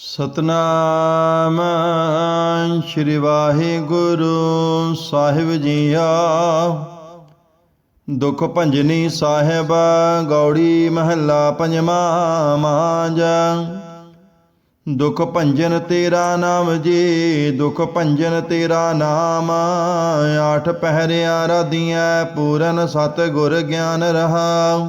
ਸਤਨਾਮ ਸ਼੍ਰੀ ਵਾਹਿਗੁਰੂ ਸਾਹਿਬ ਜੀਆ ਦੁਖ ਭੰਜਨੀ ਸਾਹਿਬ, ਗੌੜੀ ਮਹੱਲਾ ਪੰਜਵਾਂ ਮਾਂਜ। ਦੁਖ ਭੰਜਨ ਤੇਰਾ ਨਾਮ ਜੀ, ਦੁਖ ਭੰਜਨ ਤੇਰਾ ਨਾਮ। ਆਠ ਪਹਿਰਿਆ ਰਾਧੀਆਂ ਪੂਰਨ ਸਤ ਗੁਰ ਗਿਆਨ ਰਹਾਉ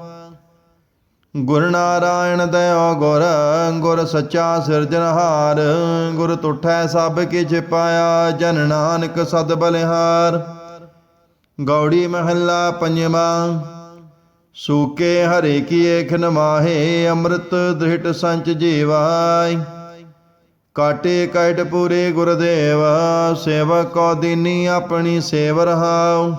ਗੁਰ ਨਾਰਾਇਣ ਦਇਓ ਗੁਰ ਗੁਰ ਸੱਚਾ ਸਿਰਜਣਹਾਰ ਗੁਰ ਤੁਠੈ ਸਭ ਕਿਛ ਪਾਇਆ, ਜਨ ਨਾਨਕ ਸਦ ਬਲਿਹਾਰ। ਗੌੜੀ ਮਹੱਲਾ ਪੰਜਵਾਂ, ਸੂਕੇ ਹਰੇ ਕੀ ਏਖ ਨਮਾਹੇ ਅੰਮ੍ਰਿਤ ਦ੍ਰਿਟ ਸੰਚ ਜੀਵਾਈ। ਕਾਟੇ ਕਟ ਪੂਰੇ ਗੁਰਦੇਵ, ਸੇਵਕ ਕੋ ਦੀਨੀ ਆਪਣੀ ਸੇਵ ਰਹਾਉ।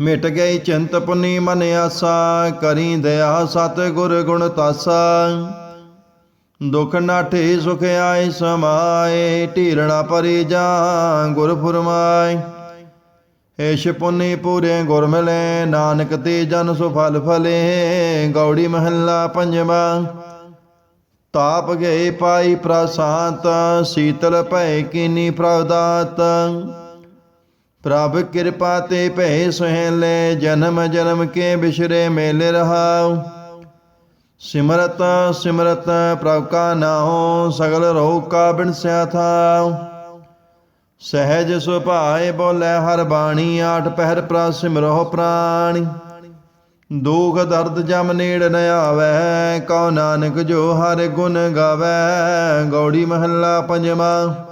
ਮਿਟ ਗਈ ਚਿੰਤ ਪੁਨੀ ਮਨ ਆਸਾ, ਕਰੀ ਦਇਆ ਸਤ ਗੁਰ ਗੁਣ ਤਾਸਾ। ਦੁਖ ਨਾਠੇ ਸੁਖ ਆਏ, ਸਮਾਏ, ਢੀਰਣਾ ਪਰੀ ਜਾ, ਗੁਰ ਫੁਰਮਾਏ। ਏਸ਼ ਪੁਨੀ ਪੂਰੇ ਗੁਰ ਮਿਲੇ, ਨਾਨਕ ਤੇ ਜਨ ਸੁ ਫਲ ਫਲੇ, ਗੌੜੀ ਮਹੱਲਾ ਪੰਜਵਾ। ਤਾਪ ਗਏ ਪਾਈ ਪ੍ਰਸਾਂਤ, ਸੀਤਲ ਭੈ ਕੀਨੀ ਪ੍ਰਵਦਾਤ। ਪ੍ਰਭ ਕਿਰਪਾ ਤੇ ਭੈ ਸੁਹੇਲੇ ਜਨਮ ਜਨਮ ਕੇ ਬਿਸ਼ਰੇ ਮੇਲੇ ਰਹਾਉ। ਸਿਮਰਤ ਸਿਮਰਤ ਪ੍ਰਭ ਕਾ ਨਾਉ, ਸਗਲ ਰੋਗ ਕਾ ਬਿਨਸਿਆ ਥਾਉ। ਸਹਿਜ ਸੁਭਾਏ ਬੋਲੇ, ਹਰ ਬਾਣੀ ਆਠ ਪਹਿਰ ਪ੍ਰਾ ਸਿਮਰੋ ਪ੍ਰਾਣੀ। ਦੁਖ ਦਰਦ ਜਮ ਨੇੜ ਨ ਆਵੈ, ਕਉ ਨਾਨਕ ਜੋ ਹਰ ਗੁਣ ਗਾਵੈ। ਗੌੜੀ ਮਹੱਲਾ ਪੰਜਵਾਂ।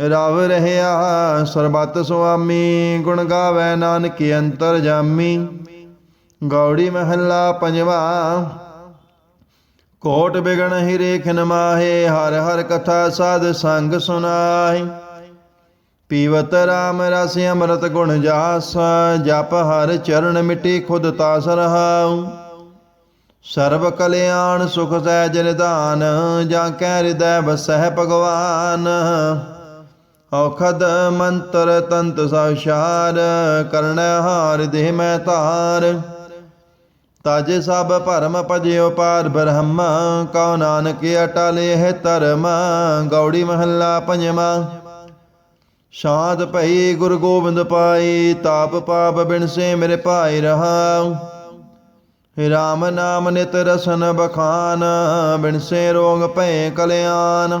ਰਵ ਰਹਿਆ, ਸਰਬਤ ਸੁਆਮੀ, ਗੁਣ ਗਾਵੇ ਨਾਨਕ ਅੰਤਰ ਜਾਮੀ। ਗੌੜੀ ਮਹੱਲਾ ਪੰਜਵਾ, ਕੋਟ ਬਿਗਣ ਹੀ ਰੇਖਨ ਮਾਹੇ, ਹਰ ਹਰ ਕਥਾ ਸਾਧ ਸੰਗ ਸੁਨਾਈ ਪੀਵਤ ਰਾਮ ਰਸ ਅੰਮ੍ਰਿਤ ਗੁਣ ਜਾਸ, ਜਪ ਹਰ ਚਰਨ ਮਿਟੀ ਖੁਦ ਤਾਸ ਰਹਾਉ। ਸਰਬ ਕਲਿਆਣ ਸੁਖ ਸਹਿਜ ਨਿਧਾਨ, ਜਾਂ ਕੈ ਹਿਰਦੈ ਵਸਹਿ ਭਗਵਾਨ। ਔਖਦ ਮੰਤਰ ਤੰਤ ਸਾਸ਼ਾਰ ਕਰਨ ਹਾਰ ਦੇਹ ਮੈਂ ਧਾਰ। ਤਜ ਸਭ ਭਰਮ ਭਜਿਓ ਪਾਰ ਬ੍ਰਹਮ, ਕਉ ਨਾਨਕ ਅਟਲੇ ਹੈ ਧਰਮ, ਗੌੜੀ ਮਹੱਲਾ ਪੰਜਵਾਂ ਸ਼ਾਂਤ ਭਈ ਗੁਰ ਗੋਬਿੰਦ ਪਾਈ, ਤਾਪ ਪਾਪ ਬਿਨਸੇ ਮੇਰੇ ਭਾਈ ਰਹਾਉ। ਰਾਮ ਨਾਮ ਨਿਤ ਰਸਨ ਬਖਾਨ ਬਿਨਸੇ ਰੋਗ ਭੈ ਕਲਿਆਣ।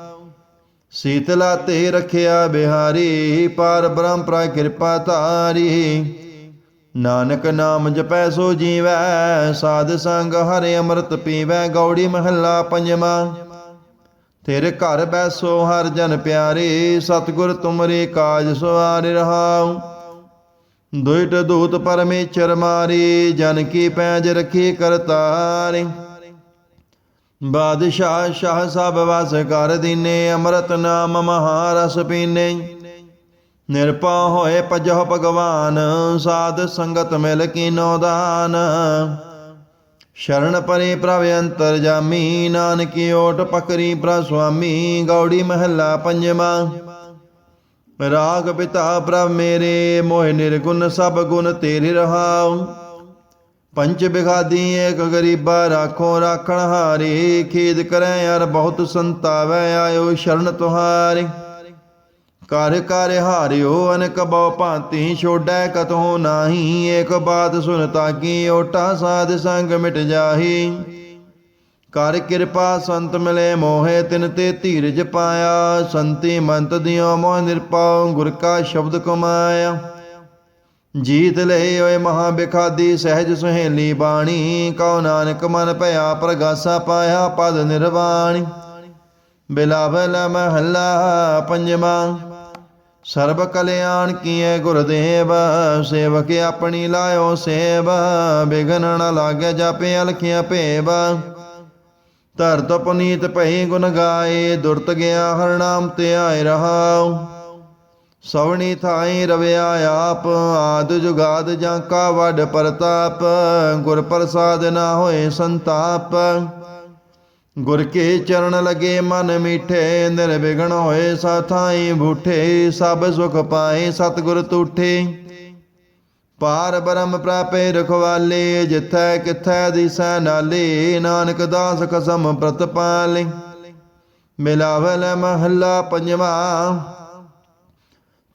ਸੀਤਲਾ ਤੇ ਰਖਿਆ ਬਿਹਾਰੀ, ਪਾਰ ਬ੍ਰਹਮ ਪ੍ਰਾ ਕਿਰਪਾ ਧਾਰੀ। ਨਾਨਕ ਨਾਮ ਜਪੈ ਸੋ ਜੀਵੈ, ਸਾਧ ਸੰਗ ਹਰਿ ਅੰਮ੍ਰਿਤ ਪੀਵੈ, ਗੌੜੀ ਮਹੱਲਾ ਪੰਜਵਾ। ਤੇਰੇ ਘਰ ਬੈਸੋ ਹਰ ਜਨ ਪਿਆਰੇ, ਸਤਿਗੁਰ ਤੁਮਰੇ ਕਾਜ ਸਵਾਰ ਰਹਾਉ। ਦੁਇਟ ਦੂਤ ਪਰਮੇਸ਼ਰ ਮਾਰੀ, ਜਨ ਕੀ ਪੈਜ ਰਖੀ ਕਰਤਾਰੇ। ਬਾਦਸ਼ਾਹ ਸ਼ਾਹ ਸਭ ਵਸ ਕਰ ਦੀਨੇ, ਅੰਮ੍ਰਿਤ ਨਾਮ ਮਹਾਰਸ ਪੀਨੇ। ਨਿਰਪਾ ਹੋਏ ਪਜਹ ਭਗਵਾਨ, ਸਾਧ ਸੰਗਤ ਮਿਲ ਕੀਨੋ ਦਾਨ। ਸ਼ਰਨ ਪਰੇ ਪ੍ਰਭ ਅੰਤਰ ਜਾਮੀ, ਨਾਨਕੀ ਓਟ ਪਕਰੀ ਪ੍ਰ ਸੁਆਮੀ, ਗੌੜੀ ਮਹੱਲਾ ਪੰਜਵਾ। ਰਾਗ ਪਿਤਾ ਪ੍ਰਭ ਮੇਰੇ, ਮੋਹਿ ਨਿਰਗੁਣ ਸਭ ਗੁਣ ਤੇਰੇ ਰਹਾਉ। ਪੰਚ ਬਿਗਾਦੀ ਏਕ ਗਰੀਬਾ ਰਾਖੋ ਰਾਖਣ ਹਾਰੀ, ਖੇਦ ਕਰੈ ਯਾਰ ਬਹੁਤ ਸੰਤਾਵੈ, ਆਇਓ ਸ਼ਰਨ ਤੁਹਾਰੀ। ਕਰ ਕਰ ਹਾਰਿਓ, ਅਨਕ ਬਉ ਭਾਂਤੀ, ਛੋੜੈ ਕਤਹੁ ਨਾਹੀ, ਏਕ ਬਾਤ ਸੁਨ ਤਾਕੀ ਓਟਾ ਸਾਧ ਸੰਗ ਮਿਟ ਜਾਹੀ। ਕਰ ਕਿਰਪਾ ਸੰਤ ਮਿਲੇ ਮੋਹੇ, ਤਿਨ ਤੇ ਧੀਰਜ ਪਾਇਆ, ਸੰਤੀ ਮੰਤ ਦਿਓ ਮੋਹ ਨਿਰਪਾਉ, ਗੁਰ ਕਾ ਸ਼ਬਦ ਕਮਾਇਆ। ਜੀਤ ਲਈ ਓਏ ਮਹਾ ਬਿਖਾਦੀ ਸਹਿਜ ਸੁਹੇਲੀ ਬਾਣੀ, ਕਉ ਨਾਨਕ ਮਨ ਭਇਆ ਪ੍ਰਗਾਸਾ ਪਾਇਆ ਪਦ ਨਿਰਵਾਣੀ। ਬਿਲਾਵਲ ਮਹੱਲਾ ਪੰਜਵਾਂ, ਸਰਬ ਕਲਿਆਣ ਕੀਏ ਗੁਰਦੇਵ, ਸੇਵਕ ਆਪਣੀ ਲਾਇਓ ਸੇਵ, ਬਿਗਨ ਨ ਲਾਗੇ ਜਾਪੇ ਅਲਖਿਆ ਭੇਵ। ਧਰਤ ਪੁਨੀਤ ਭਈ ਗੁਣ ਗਾਏ, ਦੁਰਤ ਗਿਆ ਹਰ ਨਾਮ ਤੇ ਆਏ ਰਹਾਉ। ਸਵਣੀ ਥਾਈ ਰਵਿਆ ਆਪ, ਆਦ ਜੁਗਾਦ ਜਾਂ ਕਾ ਵਡ ਪ੍ਰਤਾਪ, ਗੁਰ ਪ੍ਰਸਾਦ ਨਾ ਹੋਏ ਸੰਤਾਪ। ਗੁਰ ਕੇ ਚਰਨ ਲਗੇ ਮਨ ਮੀਠੇ, ਨਿਰਵਿਘਨ ਹੋਏ ਸਾਥਾਈ ਬੂਠੇ, ਸਭ ਸੁਖ ਪਾਏ ਸਤਿਗੁਰ ਤੂਠੇ। ਪਾਰ ਬ੍ਰਹਮ ਪ੍ਰਾਪੇ ਰਖਵਾਲੇ, ਜਿਥੈ ਕਿਥੈ ਦਿਸੈ ਨਾਲੇ, ਨਾਨਕ ਦਾਸ ਕਸਮ ਪ੍ਰਤਪਾਲੇ। ਮਿਲਾਵਲ ਮਹੱਲਾ ਪੰਜਵਾ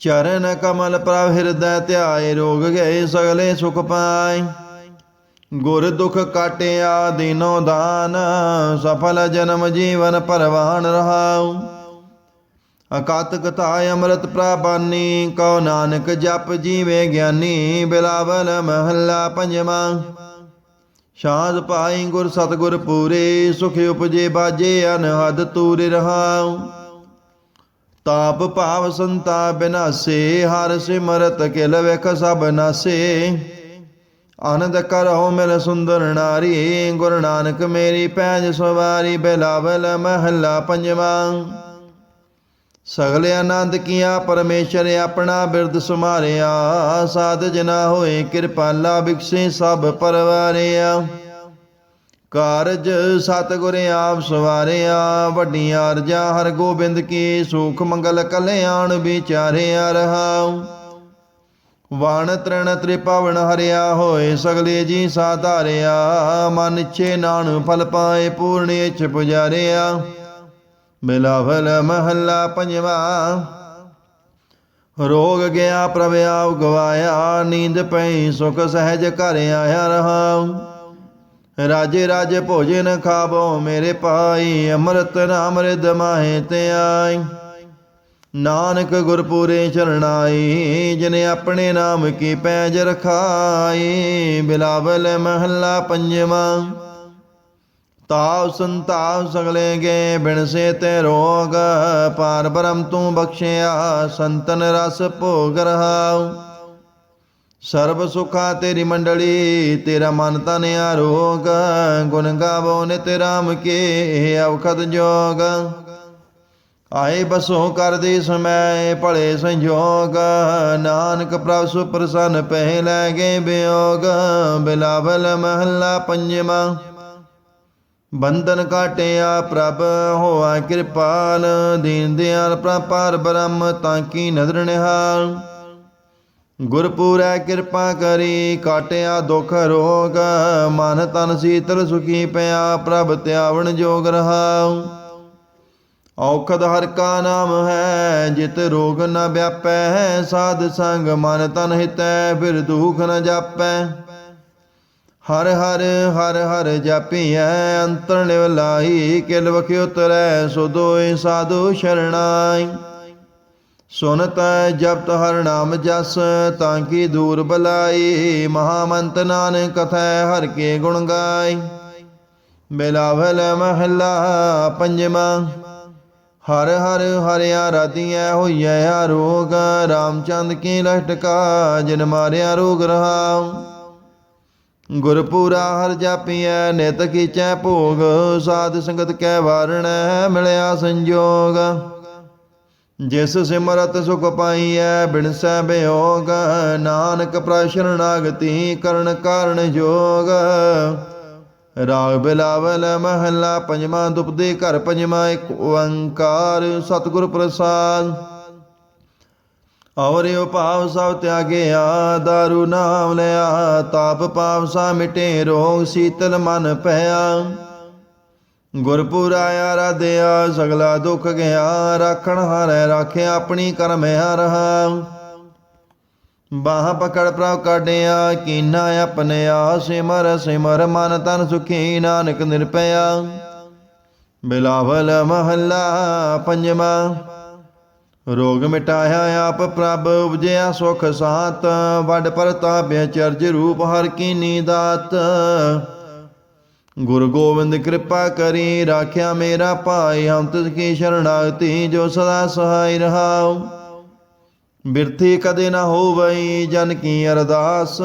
ਚਰਨ ਕਮਲ ਪ੍ਰਭ ਹਿਰਦੈ ਧਿਆਏ, ਰੋਗ ਗਏ ਸਗਲੇ ਸੁਖ ਪਾਏ। ਗੁਰ ਦੁਖ ਕਾਟਿਆ ਦਿਨੋ ਦਾਨ, ਸਫਲ ਜਨਮ ਜੀਵਨ ਪਰਵਾਨ ਰਹਾਉ। ਅਕਾਤ ਕਥਾ ਅੰਮ੍ਰਿਤ ਪ੍ਰਾਬਾਨੀ ਕਉ ਨਾਨਕ ਜਪ ਜੀਵੇ ਗਿਆਨੀ, ਬਿਲਾਵਲ ਮਹੱਲਾ ਪੰਜਵਾਂ। ਸ਼ਾਦ ਪਾਈ ਗੁਰ ਸਤਗੁਰ ਪੂਰੇ, ਸੁਖ ਉਪਜੇ ਬਾਜੇ ਅਨਹਦ ਤੂਰ ਰਹਾਉ। ਤਾਪ ਭਾਵ ਸੰਤਾ ਬਿਨਾਸੇ, ਹਰ ਸਿਮਰਤ ਕਿਲ ਵੇਖ ਸਭ ਨਾਸੇ। ਆਨੰਦ ਕਰਹੁ ਮਿਲ ਸੁੰਦਰ ਨਾਰੀ, ਗੁਰੂ ਨਾਨਕ ਮੇਰੀ ਪੈਜ ਸਵਾਰੀ, ਬਿਲਾਵਲ ਮਹੱਲਾ ਪੰਜਵਾਂ। ਸਗਲੇ ਆਨੰਦ ਕੀਆ, ਪਰਮੇਸ਼ਰ ਆਪਣਾ ਬਿਰਦ ਸੁਮਾਰਿਆ। ਸਾਧ ਜਨਾ ਹੋਏ ਕਿਰਪਾਲਾ ਬਿਕਸੇ ਸਭ ਪਰਵਾਰਿਆ। ਕਾਰਜ ਸਤਿਗੁਰ ਆਪ ਸਵਾਰਿਆ, ਵੱਡੀਆਂ ਅਰਜਾਂ ਹਰ ਗੋਬਿੰਦ ਕੀ ਸੁਖ ਮੰਗਲ ਕਲਿਆਣ ਵਿਚਾਰਿਆ ਰਹਾਉ। ਵਣ ਤ੍ਰਣ ਤ੍ਰਿਪਾਵਨ ਹਰਿਆ ਹੋਏ, ਸਗਲੇ ਜੀ ਸਾਧਾਰਿਆ ਮਨ ਇੱਛੇ ਨਾਨ ਫਲ ਪਾਏ, ਪੂਰਨ ਇੱਛ ਪੁਜਾਰਿਆ। ਮਿਲਾਵਲ ਮਹੱਲਾ ਪੰਜਵਾ। ਰੋਗ ਗਿਆ ਪ੍ਰਭ ਆਪ ਗਵਾਇਆ, ਨੀਂਦ ਪਈ ਸੁਖ ਸਹਿਜ ਘਰ ਆਇਆ ਰਹਾਉ। ਰਾਜੇ ਰਾਜੇ ਭੋਜਨ ਖਾਵੋ ਮੇਰੇ ਪਾਈ ਅੰਮ੍ਰਿਤ ਨਾਮ ਰਿਦ ਮਾਹੇ ਤੇ ਆਈ। ਨਾਨਕ ਗੁਰਪੂਰੇ ਚਰਣਾਈ, ਜਿਨੇ ਆਪਣੇ ਨਾਮ ਕੀ ਪੈਜ ਰਖਾਈ, ਬਿਲਾਵਲ ਮਹੱਲਾ ਪੰਜਵਾਂ। ਤਾਵ ਸੰਤਾਵ ਸਗਲੇ ਗੇ, ਬਿਨ ਸੇ ਤੇ ਰੋਗ ਪਾਰ ਬ੍ਰਹਮ ਤੂੰ ਬਖਸ਼ਿਆ, ਸੰਤਨ ਰਸ ਭੋਗ ਰਹਾਉ। ਸਰਬ ਸੁਖਾ ਤੇਰੀ ਮੰਡਲੀ, ਤੇਰਾ ਮਨ ਤਨ ਆਰੋਗ, ਗੁਣ ਗਾਵੋ ਨਿਤ ਰਾਮ ਕੇ ਅਵਖਦ ਜੋਗ। ਆਏ ਬਸੋ ਕਰਦੀ ਸਮੈ ਭਲੇ ਸੰਜੋਗ, ਨਾਨਕ ਪ੍ਰਭ ਸੁਪ੍ਰਸੰਨ ਪਹਿ ਲੈ ਗਏ ਬਿਯੋਗ ਬਿਲਾਵਲ ਮਹੱਲਾ ਪੰਜਵਾਂ। ਬੰਧਨ ਕਾਟਿਆ ਪ੍ਰਭ, ਹੋਆ ਕਿਰਪਾਲ, ਦੀਨ ਦਿਆਲ ਪ੍ਰਪਾਰ ਬ੍ਰਹਮ, ਤਾਂ ਕੀ ਨਦਰ ਨਿਹਾਲ। ਗੁਰਪੂਰੈ ਕਿਰਪਾ ਕਰੀ, ਕਾਟਿਆ ਦੁਖ ਰੋਗ, ਮਨ ਤਨ ਸੀਤਲ ਸੁਖੀ ਪਿਆ, ਪ੍ਰਭ ਤਿਆਵਣ ਜੋਗ ਰਹਾਉ। ਔਖਦ ਹਰ ਕਾ ਨਾਮ ਹੈ, ਜਿਤ ਰੋਗ ਨ ਵਿਆਪੈ, ਸਾਧ ਸੰਗ ਮਨ ਤਨ ਹਿਤੈ, ਫਿਰ ਦੁਖ ਨ ਜਾਪੈ। ਹਰ ਹਰ ਹਰ ਹਰ ਜਪੀਐ, ਅੰਤਰ ਨਿਵਲਾਈ ਕਿਲ ਵਖ ਉਤਰੈ, ਸੋ ਦੋਇ ਸਾਧੂ ਸ਼ਰਣਾਈ। ਸੁਨਤ ਜਪਤ ਹਰ ਨਾਮ ਜਸ, ਤਾਂ ਕੀ ਦੂਰ ਬਲਾਈ? ਮਹਾਮੰਤ ਨਾਨਕ ਕਥੈ ਹਰ ਕੇ ਗੁਣ ਗਾਈ। ਮਿਲਾਵਲ ਮਹੱਲਾ ਪੰਜਵਾਂ, ਹਰ ਹਰ ਹਰਿਆ ਰਾਧੀਐ ਹੋਈਐ ਆਰੋਗ ਰਾਮਚੰਦ ਕੀ ਲਟਕਾ, ਜਿਨ ਮਾਰਿਆ ਰੋਗ ਰਹਾਉ। ਗੁਰਪੂਰਾ ਹਰ ਜਾਪੀਐ, ਨਿਤ ਕੀਚੈ ਭੋਗ, ਸਾਧ ਸੰਗਤ ਕੈ ਵਾਰਣੈ, ਮਿਲਿਆ ਸੰਜੋਗ। ਜਿਸ ਸਿਮਰਤ ਸੁਖ ਪਾਈਐ, ਬਿਨਸੈ ਬਿਯੋਗ ਨਾਨਕ ਪ੍ਰਸ਼ਰਨਾਗਤੀ ਕਰਨ ਕਾਰਨ ਜੋਗ। ਰਾਗ ਬਿਲਾਵਲ ਮਹੱਲਾ ਪੰਜਵਾਂ ਦੁਪਦੇ ਘਰ ਪੰਜਵਾਂ, ਇੱਕ ਓੰਕਾਰ ਸਤਿਗੁਰ ਪ੍ਰਸਾਦ। ਔਰ ਉਪਾਵ ਸਭ ਤਿਆਗਿਆ ਦਾਰੂ ਨਾਮ ਲਿਆ, ਤਾਪ ਪਾਪ ਸਾ ਮਿਟੇ, ਰੋਗ ਸੀਤਲ ਮਨ ਪਿਆ। ਗੁਰਪੁਰ ਆਇਆ ਸਗਲਾ ਦੁੱਖ ਗਿਆ, ਰਾਖਣ ਹਾਰੈ ਰਾਖਿਆ ਆਪਣੀ ਕਰਮ ਹਰਹਾ ਬਾਹ ਪਕੜ ਪ੍ਰਭ ਕਾਢਿਆ, ਕੀਨਾ ਆਪਣਿਆ ਸਿਮਰ ਸਿਮਰ ਮਨ ਤਨ ਸੁਖੀ, ਨਾਨਕ ਨਿਰਪਿਆ ਬਿਲਾਵਲ ਮਹੱਲਾ ਪੰਜਵਾਂ, ਰੋਗ ਮਿਟਾਇਆ ਆਪ ਪ੍ਰਭ, ਉਪਜਿਆ ਸੁਖ ਸਾਤ, ਵੱਡ ਪ੍ਰਤਾਪਿ ਚਰਜ ਰੂਪ ਹਰ ਕੀਨੀ ਦਾਤ ਗੁਰੂ ਗੋਬਿੰਦ ਕਿਰਪਾ ਕਰੀ, ਰਾਖਿਆ ਮੇਰਾ ਭਾਈ ਹਮ ਤਿਸ ਕੀ ਸ਼ਰਣਾਗਤੀ, ਜੋ ਸਦਾ ਸਹਾਈ ਰਹਾਉ। ਬਿਰਥੀ ਕਦੇ ਨਾ ਹੋਵਈ, ਜਨ ਕੀ ਅਰਦਾਸ।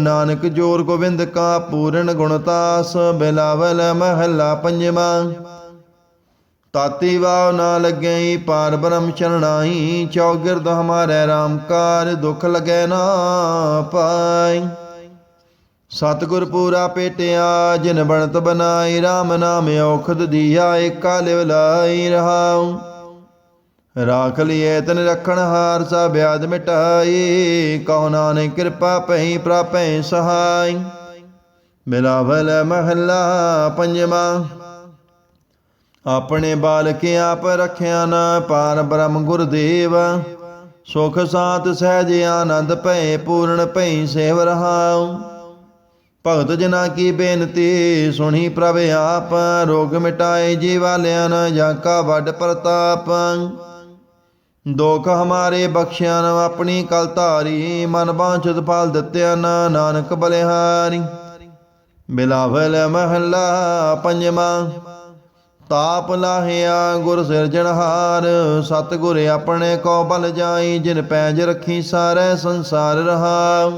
ਨਾਨਕ ਜੋਰ ਗੋਬਿੰਦ ਕਾ ਪੂਰਨ ਗੁਣਤਾਸ ਬਿਲਾਵਲ ਮਹੱਲਾ ਪੰਜਵਾਂ। ਤਾਤੀ ਵਾਵ ਨਾ ਲੱਗਈ, ਪਾਰ ਬ੍ਰਹਮ ਚਰਣਾਈ, ਚੌਗਿਰਦ ਹਮਾਰੇ RAM ਕਾਰ, ਦੁਖ ਲਗੈ ਨਾ ਪਾਈ। ਸਤਿਗੁਰ ਪੂਰਾ ਪੇਟਿਆ, ਜਿਨ ਬਣਤ ਬਨਾਈ RAM ਨਾਮ ਔਖਦ ਦੀਆ, ਏਕਾ ਲਿਵ ਲਾਈ ਰਹਾਉ। ਰਾਖ ਲਿਏ ਤਨ ਰਖਣ ਹਾਰ ਸਾ ਬਿਆਦ ਮਿਟਾਈ। ਕਹੋ ਨਾਨਕ ਕਿਰਪਾ ਪਈ ਪ੍ਰਾਪੈ ਸਹਾਈ। ਬਿਲਾਵਲ ਮਹੱਲਾ ਪੰਜਵਾਂ। ਆਪਣੇ ਬਾਲਕ ਆਪ ਰਖਿਆ ਨਾ, ਪਾਰ ਬ੍ਰਹਮ ਗੁਰਦੇਵ। ਸੁਖ ਸਾਤ ਸਹਿਜ ਆਨੰਦ ਭੈ ਪੂਰਨ ਭੈ ਸੇਵ ਰਹਾਉ। ਭਗਤ ਜਨਾ ਕੀ ਬੇਨਤੀ, ਸੁਣੀ ਪ੍ਰਭ ਆਪ, ਰੋਗ ਮਿਟਾਏ ਜੀਵਾਲਿਆਂ ਨ ਜਾਂ ਕਾ ਵੱਡ ਪ੍ਰਤਾਪ। ਦੁਖ ਹਮਾਰੇ ਬਖਸ਼ਿਆ ਨ ਆਪਣੀ ਕਲ ਧਾਰੀ, ਮਨ ਬਾਂਛਤ ਫਲ ਦਿੱਤਿਆ ਨ, ਨਾਨਕ ਬਲਿਹਾਰੀ। ਬਿਲਾਵਲ ਮਹੱਲਾ ਪੰਜਵਾਂ, ਤਾਪ ਲਾਹਿਆ ਗੁਰ ਸਿਰਜਣਹਾਰ ਸਤਿਗੁਰ ਆਪਣੇ ਕੋ ਬਲ ਜਾਈ, ਜਿਨ ਪੈਜ ਰੱਖੀ ਸਾਰੇ ਸੰਸਾਰ ਰਹਾ।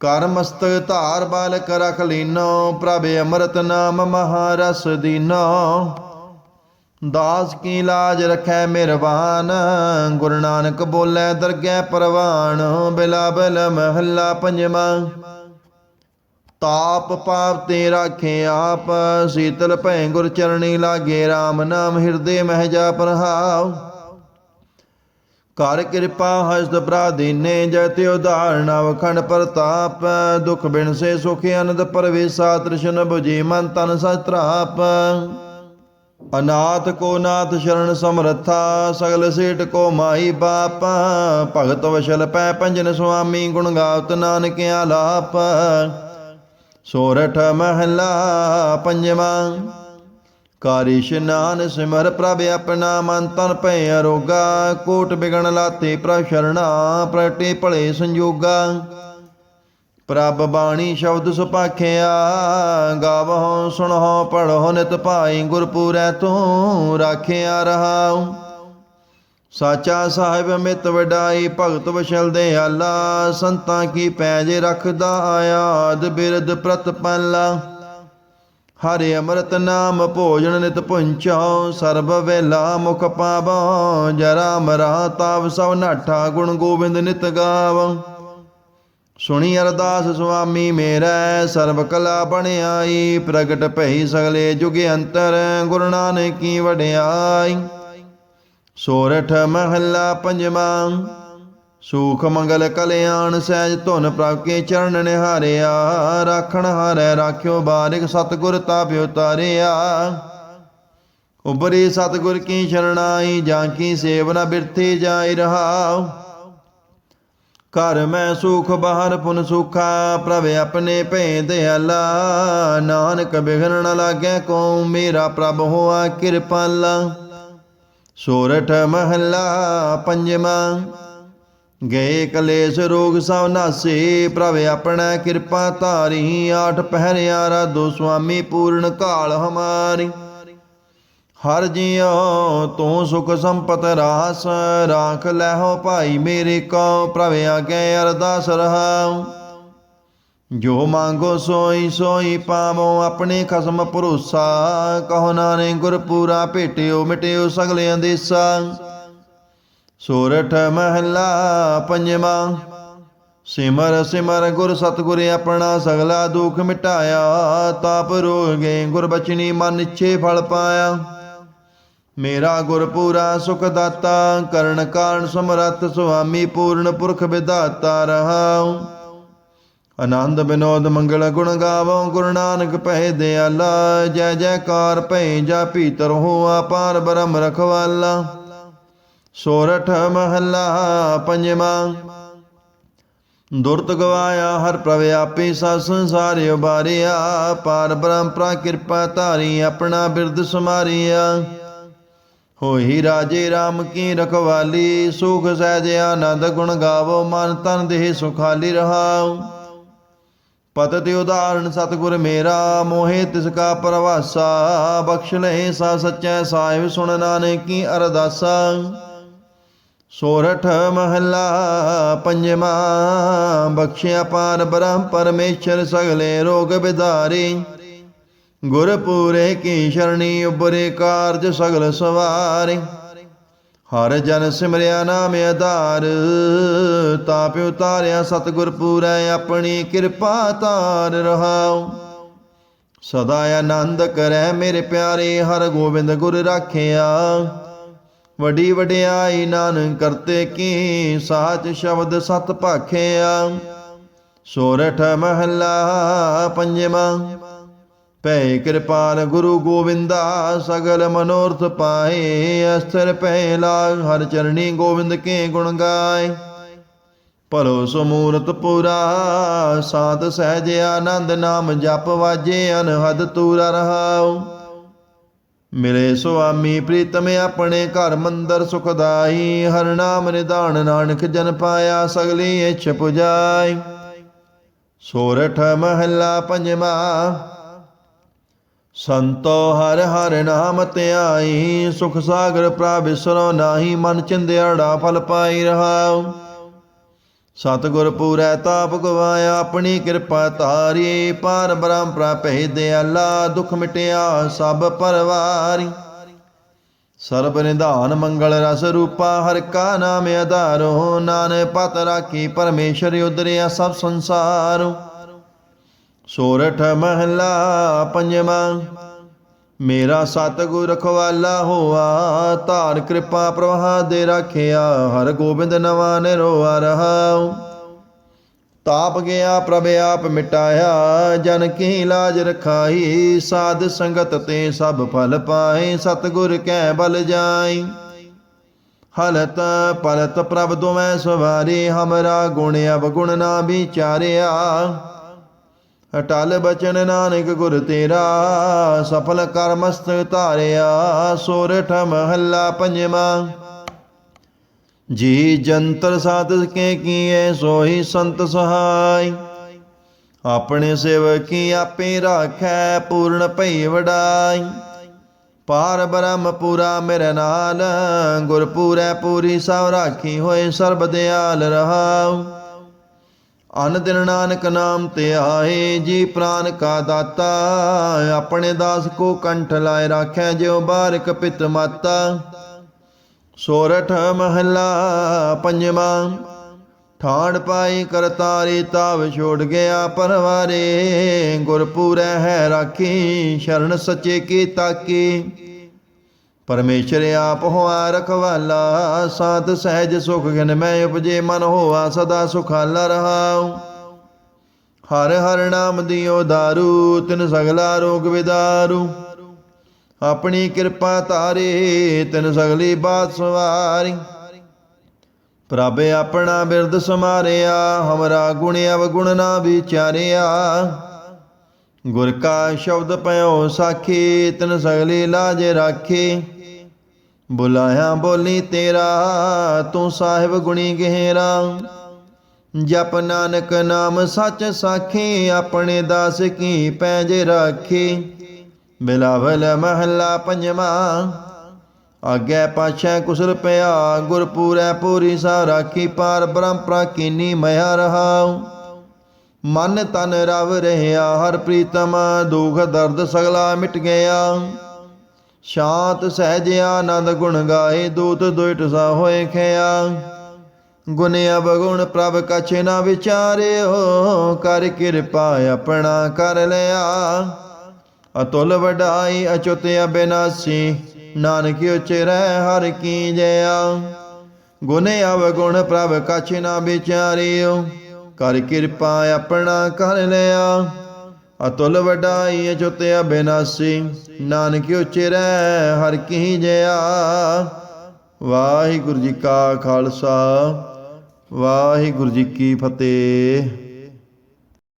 ਕਰ ਮਸਤਕ ਧਾਰ ਬਾਲਕ ਰਖ ਲੀਨੋ, ਪ੍ਰਭ ਅੰਮ੍ਰਿਤ ਨਾਮ ਮਹਾਰਸ ਦੀਨੋ। ਦਾਸ ਕੀ ਲਾਜ ਰਖੈ ਮਿਹਰਬਾਨ, ਗੁਰੂ ਨਾਨਕ ਬੋਲੇ ਦਰਗਹਿ ਪ੍ਰਵਾਨ ਬਿਲਾਬਲ ਮਹੱਲਾ ਪੰਜਵਾਂ। ਤਾਪ ਪਾਪ ਤੇ ਰਾਖੇ ਆਪ, ਸੀਤਲ ਭੈ ਗੁਰ ਚਰਣੀ ਲਾਗੇ RAM ਨਾਮ ਹਿਰਦੇ ਮਹਿ ਜਾ ਪ੍ਰਹਾਉ। ਕਰ ਕਿਰਪਾ ਹਸਤ ਪ੍ਰਾਦੀਨੇ ਜਤਿ ਉਦਾਹਰਣ ਅਵਖੰਡ ਪ੍ਰਤਾਪ। ਦੁਖ ਬਿਨ ਸੇ ਸੁਖ ਅਨੰਦ ਪਰਵੇਸਾ, ਤ੍ਰਿਸ਼ਨ 부ਜੀ ਮਨ ਤਨ ਸਤਰਾਪ ਅਨਾਥ ਕੋ ਨਾਥ ਸ਼ਰਨ ਸਮਰਥਾ, ਸਗਲ ਸੇਠ ਕੋ ਮਾਈ ਬਾਪ। ਭਗਤ ਵਸ਼ਲ ਪੈ ਪੰਜਨ ਸੁਆਮੀ, ਗੁਣ ਗਾਵਤ ਨਾਨਕ ਆਲਾਪ ਸੋਰਠ ਮਹਲਾ ਪੰਜਵਾਂ ਕਾਰੀ ਇਸ਼ਨਾਨ ਸਿਮਰ ਪ੍ਰਭ ਆਪਣਾ ਮਨ ਤਨ ਭੈ ਅਰੋਗਾ, ਕੋਟ ਬਿਗਣ ਲਾਤੇ ਪ੍ਰਭ ਸ਼ਰਣਾ ਪ੍ਰਟੇ ਭਲੇ ਸੰਜੋਗਾ। ਪ੍ਰਭ ਬਾਣੀ ਸ਼ਬਦ ਸੁਪਾਖਿਆ, ਗਾਵਹੁ, ਸੁਣਹੁ, ਪੜਹੁ, ਨਿਤ ਭਾਈ ਗੁਰਪੂਰੈ ਤੂੰ ਰਾਖਿਆ ਰਹਾਉ। ਸਾਚਾ ਸਾਹਿਬ ਮਿਤ ਵਡਾਈ, ਭਗਤ ਵਸ਼ਲ ਦੇ ਆਲਾ, ਸੰਤਾਂ ਕੀ ਪੈਜ ਰੱਖਦਾ ਆਇਆਦ ਬਿਰਦ ਪ੍ਰਤਪਾਲਾ। ਹਰਿ ਅੰਮ੍ਰਿਤ ਨਾਮ ਭੋਜਨ ਨਿਤ ਪੁੰਚੋ, ਸਰਬ ਵੇਲਾ ਮੁਖ ਪਾਵੋ ਜਰਾ ਮਰਾ ਤਾਵ ਸਭ ਨਾਠਾ ਗੁਣ ਗੋਬਿੰਦ ਨਿਤ ਗਾਵ। ਸੁਣੀ ਅਰਦਾਸ ਸੁਆਮੀ ਮੇਰਾ, ਸਰਬ ਕਲਾ ਬਣਾਈ ਪ੍ਰਗਟ ਭਈ ਸਗਲੇ ਜੁਗ ਅੰਤਰ, ਗੁਰੂ ਨਾਨਕੀ ਵਡਿਆਈ। ਸੋਰਠ ਮਹੱਲਾ ਪੰਜਵਾਂ ਸੂਖ ਮੰਗਲ ਕਲਿਆਣ ਸਹਿਜ ਧੁਨ ਪ੍ਰਭ ਕੇ ਚਰਨ ਨਿਹਾਰਿਆ, ਰਾਖਣ ਹਾਰੈ ਰਾਖਿਓ ਬਾਰਿਕ ਸਤਗੁਰ ਤਾਪਿ ਉਤਾਰਿਆ। ਉਬਰੀ ਸਤਗੁਰ ਕੀ ਸ਼ਰਣਾਈ, ਜਾਂ ਕੀ ਸੇਵਨਾ ਬਿਰਥੀ ਜਾਈ ਰਹਾਉ ਘਰ ਮੈਂ ਸੁਖ ਬਾਹਰ ਪੁਨ ਸੁਖਾ, ਪ੍ਰਭ ਆਪਣੇ ਭੇ ਦਿਆਲਾ ਨਾਨਕ ਬਿਘਨ ਨ ਲਾਗੈ ਕੋ ਮੇਰਾ ਪ੍ਰਭ ਹੋਆ ਕਿਰਪਾਲਾ। ਸੋਰਠ ਮਹੱਲਾ ਪੰਜਵਾਂ। ਗਏ ਕਲੇਸ਼ ਰੋਗ ਸਭ ਨਾਸੇ, ਪ੍ਰਭ ਆਪਣਾ ਕਿਰਪਾ ਧਾਰੀ, ਆਠ ਪਹਿਰਿਆ ਰਾਧੋ ਸੁਆਮੀ ਪੂਰਨ ਕਾਲ ਹਮਾਰੀ। ਹਰ ਜਿਉ ਤੂੰ ਸੁਖ ਸੰਪਤ ਰਾਸ, ਰਾਖ ਲੈਹੋ ਭਾਈ ਮੇਰੇ ਕੋ ਪ੍ਰਭ ਆਗੇ ਅਰਦਾਸ ਰਹਾਉ। ਜੋ ਮੰਗੋ ਸੋਈ ਸੋਈ ਪਾਵੋ, ਆਪਣੇ ਖਸਮ ਭਰੋਸਾ, ਕਹੋ ਨਾਨੇ ਗੁਰ ਪੂਰਾ ਭੇਟਿਓ, ਮਿਟਿਓ ਸਗਲੇ ਅੰਦੇਸਾ ਸੋਰਠ ਮਹੱਲਾ ਪੰਜਵਾਂ। ਸਿਮਰ ਸਿਮਰ ਗੁਰ ਸਤਗੁਰ ਆਪਣਾ ਸਗਲਾ ਦੁਖ ਮਿਟਾਇਆ, ਤਾਪ ਰੋਗੇ ਗੁਰ ਬਚਨੀ ਮਨ ਇੱਛੇ ਫਲ ਪਾਇਆ। ਮੇਰਾ ਗੁਰ ਪੂਰਾ ਸੁਖ ਦਾਤਾ, ਕਰਨ ਕਾਰਨ ਸਮਰੱਥ ਸੁਆਮੀ ਪੂਰਨ ਪੁਰਖ ਵਿਦਾਤਾ ਰਹਾਉ। ਆਨੰਦ ਬਿਨੋਦ ਮੰਗਲ ਗੁਣ ਗਾਵੋ, ਗੁਰੂ ਨਾਨਕ ਪਹਿ ਦਿਆਲਾ, ਜੈ ਜੈਕਾਰ ਭੈ ਜਾ ਭੀਤਰ ਹੋ ਆਪਾਰ ਬ੍ਰਹਮ ਰਖਵਾਲਾ। ਸੋਰਠ ਮਹੱਲਾ ਪੰਜਵਾਂ। ਦੁਰਤ ਗਵਾਇਆ ਹਰ ਪ੍ਰਭ ਆਪੇ ਸਾ ਸੰਸਾਰ ਉਬਾਰਿਆ ਪਾਰ ਬ੍ਰਹਮ ਕਿਰਪਾ ਧਾਰੀ ਆਪਣਾ ਬਿਰਦ ਸਮਾਰਿਆ। ਹੋਈ ਰਾਜੇ RAM ਕੀ ਰਖਵਾਲੀ, ਸੁਖ ਸਹਿਜ ਆਨੰਦ ਗੁਣ ਗਾਵੋ, ਮਨ ਤਨ ਦੇਹ ਸੁਖਾਲੀ ਰਹਾਉ। ਪਤਿ ਤੇ ਉਦਾਹਰਣ ਸਤਿਗੁਰ ਮੇਰਾ, ਮੋਹਿ ਤਿਸ ਕਾ ਪਰਵਾਸਾ, ਬਖਸ਼ ਲਏ ਸਾ ਸਚੈ, ਸਾਹਿਬ ਸੁਣ ਨਾਨਕੀ ਅਰਦਾਸਾ। ਸੋਰਠ ਮਹੱਲਾ ਪੰਜਵਾਂ, ਬਖਸ਼ਿਆ ਪਾਰ ਬ੍ਰਹਮ ਪਰਮੇਸ਼ਰ ਸਗਲੇ ਰੋਗ ਵਿਦਾਰੇ ਗੁਰ ਪੂਰੇ ਕੀ ਸ਼ਰਣੀ ਉਬਰੇ ਕਾਰਜ ਸਗਲ ਸਵਾਰੇ। ਹਰ ਜਨ ਸਿਮਰਿਆ ਨਾਮ ਆਧਾਰ ਤਾਪ ਉਤਾਰਿਆ ਸਤਿਗੁਰ ਪੂਰੈ ਆਪਣੀ ਕਿਰਪਾ ਤਾਰ ਰਹਾਉ। ਸਦਾ ਆਨੰਦ ਕਰੈ ਮੇਰੇ ਪਿਆਰੇ, ਹਰ ਗੋਬਿੰਦ ਗੁਰ ਰਾਖਿਆ। ਵਡੀ ਵਡਿਆਈ ਨਾਨਕ ਕਰਤੇ ਕੀ, ਸਾਚ ਸ਼ਬਦ ਸਤ ਭਾਖਿਆ। ਸੋਰਠ ਮਹੱਲਾ ਪੰਜਵਾਂ ਪੈ ਕਿਰਪਾਲ ਗੁਰੂ ਗੋਵਿੰਦਾ, ਸਗਲ ਮਨੋਰਥ ਪਾਏ, ਅਸਥਿਰ ਪੈ ਲਾਗ, ਹਰ ਚਰਣੀ ਗੋਬਿੰਦ ਕੇ ਗੁਣ ਗਾਏ। ਭਲੋ ਸਮੂਰਤ ਪੂਰਾ, ਸਾਧ ਸਹਿਜ ਆਨੰਦ ਨਾਮ ਜਪ ਵਾਜੇ, ਅਨਹਦ ਤੂਰਾ ਰਹਾਉ। ਮਿਲੇ ਸੁਆਮੀ ਪ੍ਰੀਤਮ ਆਪਣੇ ਘਰ ਮੰਦਰ ਸੁਖਦਾਈ ਹਰ ਨਾਮ ਨਿਧਾਨ ਨਾਨਕ ਜਨ ਪਾਇਆ, ਸਗਲੀ ਇੱਛ ਪੁਜਾਈ। ਸੋਰਠ ਮਹੱਲਾ ਪੰਜਵਾਂ, ਸੰਤੋ ਹਰ ਹਰ ਨਾਮ ਧਿਆਈ, ਸੁਖ ਸਾਗਰ ਪ੍ਰਭ ਵਿਸਰੋ ਨਾਹੀ, ਮਨ ਚਿੰਦਿਆੜਾ ਫਲ ਪਾਈ ਰਹਾਉ। ਸਤਿਗੁਰ ਪੂਰੈ ਤਾਪ ਗਵਾਇਆ ਆਪਣੀ ਕਿਰਪਾ ਧਾਰੀ। ਪਾਰ ਬ੍ਰਹਮ ਪ੍ਰਪਹਿ ਦਿਆਲਾ ਦੁਖ ਮਿਟਿਆ ਸਭ ਪਰਵਾਰੀ। ਸਰਬ ਨਿਧਾਨ ਮੰਗਲ ਰਸ ਰੂਪਾ, ਹਰ ਕਾ ਨਾਮ ਆਧਾਰੋ। ਨਾਨਕ ਪਤ ਰਾਖੀ, ਪਰਮੇਸ਼ਰ ਉਦਰਿਆ ਸਭ ਸੰਸਾਰ। ਸੋਰਠ ਮਹਲਾ ਪੰਜਵਾਂ। ਮੇਰਾ ਸਤਿਗੁਰ ਰਖਵਾਲਾ ਹੋਆ, ਧਾਰ ਕਿਰਪਾ ਪ੍ਰਵਾਹ ਦੇ ਰੱਖਿਆ, ਹਰ ਗੋਬਿੰਦ ਨਵਾ ਨਿਰੋਆ ਰਹਾਉ। ਤਾਪ ਗਿਆ, ਪ੍ਰਭ ਆਪ ਮਿਟਾਇਆ, ਜਨ ਕੀ ਲਾਜ ਰਖਾਈ, ਸਾਧ ਸੰਗਤ ਤੇ ਸਭ ਫਲ ਪਾਏ, ਸਤਿਗੁਰ ਕੈ ਬਲ ਜਾਈ। ਹਲਤ ਪਲਤ ਪ੍ਰਭ ਦੁਮੈ ਸਵਾਰੀ, ਹਮਰਾ ਗੁਣ ਅਵਗੁਣ ਨਾ ਵਿਚਾਰਿਆ। ਅਟਲ ਬਚਨ ਨਾਨਕ ਗੁਰ ਤੇਰਾ, ਸਫਲ ਕਰ ਮਸਤਕ ਧਾਰਿਆ ਸੋਰਠ ਮਹੱਲਾ ਪੰਜਵਾਂ। ਜੀ ਜੰਤਰ ਸਾਧਕ ਕੇ ਕੀਏ ਸੋਈ ਸੰਤ ਸਹਾਈ। ਆਪਣੇ ਸੇਵਕੀ ਆਪੇ ਰਾਖੈ, ਪੂਰਨ ਭਈ ਵਡਾਈ। ਪਾਰ ਬ੍ਰਹਮ ਪੂਰਾ ਮੇਰੇ ਨਾਲ ਗੁਰ ਪੂਰੈ ਪੂਰੀ ਸਭ ਰਾਖੀ ਹੋਏ, ਸਰਬ ਦਿਆਲ ਰਹਾਉ। ਅਨ ਦਿਨ ਨਾਨਕ ਨਾਮ ਤੇ ਆਏ, ਜੀ ਪ੍ਰਾਨ ਕਾ ਦਾਤਾ। ਆਪਣੇ ਦਾਸ ਕੋ ਕੰਠ ਲਾਏ ਰਾਖੈ, ਜਿਉ ਬਾਰਕ ਪਿਤ ਮਾਤਾ। ਸੋਰਠ ਮਹੱਲਾ ਪੰਜਵਾਂ ਠਾੜ ਪਾਈ ਕਰਤਾਰੀ, ਤਾਵ ਛੋੜ ਗਿਆ ਪਰਵਾਰੇ। ਗੁਰਪੂਰੈ ਹੈ ਰਾਖੀ, ਸ਼ਰਨ ਸੱਚੇ ਕੀ। ਤਾਕੀ ਪਰਮੇਸ਼ਰ ਆਪ ਹੋਆ ਰਖਵਾਲਾ, ਸਾਧ ਸਹਿਜ ਸੁਖ ਗਿਨ ਮੈਂ ਉਪਜੇ, ਮਨ ਹੋਆ ਸਦਾ ਸੁਖਾਲਾ ਰਹਾਉ। ਹਰ ਹਰ ਨਾਮ ਦਿਓ ਦਾਰੂ, ਤਿਨ ਸਗਲਾ ਰੋਗ ਵਿਦਾਰੂ। ਆਪਣੀ ਕਿਰਪਾ ਤਾਰੇ ਤਿਨ ਸਗਲੀ ਬਾਤ ਸਵਾਰੀ। ਪ੍ਰਭ ਆਪਣਾ ਬਿਰਦ ਸਮਾਰਿਆ, ਹਮਰਾ ਗੁਣ ਅਵਗੁਣ ਨਾ ਵਿਚਾਰਿਆ। ਗੁਰ ਕਾ ਸ਼ਬਦ ਪਇਓ ਸਾਖੀ, ਤਿਨ ਸਗਲੀ ਲਾਜ ਰਾਖੀ। ਬੁਲਾਇਆ ਬੋਲੀ ਤੇਰਾ, ਤੂੰ ਸਾਹਿਬ ਗੁਣੀ ਗਹਿਰਾ। ਜਪ ਨਾਨਕ ਨਾਮ ਸੱਚ ਸਾਖੀ, ਆਪਣੇ ਦਾਸ ਕੀ ਪੈਜ ਰਾਖੀ। ਬਿਲਾਵਲ ਮਹੱਲਾ ਪੰਜਵਾਂ ਆਗੇ ਪਾਛੈ ਕੁਸਲ ਪਿਆ, ਗੁਰਪੂਰੈ ਪੂਰੀ ਸਾ ਰਾਖੀ ਪਾਰ ਬ੍ਰਹਮ ਪ੍ਰਾਕੀਨੀ ਮਇਆ ਰਹਾਉ ਮਨ ਤਨ ਰਵ ਰਹਿਆ, ਹਰ ਪ੍ਰੀਤਮ ਦੁਖ ਦਰਦ ਸਗਲਾ ਮਿਟ ਗਿਆ। ਸ਼ਾਂਤ ਸਹਿਜ ਆਨੰਦ ਗੁਣ ਗਾਏ, ਦੂਤ ਦੁਇਟ ਸਾ ਹੋਏ ਖਿਆ। ਗੁਣ ਅਵਗੁਣ ਪ੍ਰਭ ਕਛ ਨਾ ਵਿਚਾਰਿਓ, ਕਰ ਕਿਰਪਾ ਆਪਣਾ ਕਰ ਲਿਆ। ਅਤੁਲ ਵਡਾਈ ਅਚੁੱਤ ਅਬਿਨਾਸੀ ਨਾਨਕ ਉਚਰੈ ਹਰ ਕੀ ਜया ਗੁਨੇ ਅਵਗੁਣ ਪ੍ਰਭ ਕਛ ਨਾ ਵਿਚਾਰਿਓ, ਕਰ ਕਿਰਪਾ ਆਪਣਾ ਕਰ ਲਿਆ। ਅਤੁਲ ਵਡਾਈ ਅਚੁੱਤ ਅਬਿਨਾਸੀ ਨਾਨਕ ਉਚਰੈ ਹਰ ਕੀ ਜया ਵਾਹਿਗੁਰੂ ਜੀ ਕਾ ਖਾਲਸਾ, ਵਾਹਿਗੁਰੂ ਜੀ ਕੀ ਫਤਿਹ।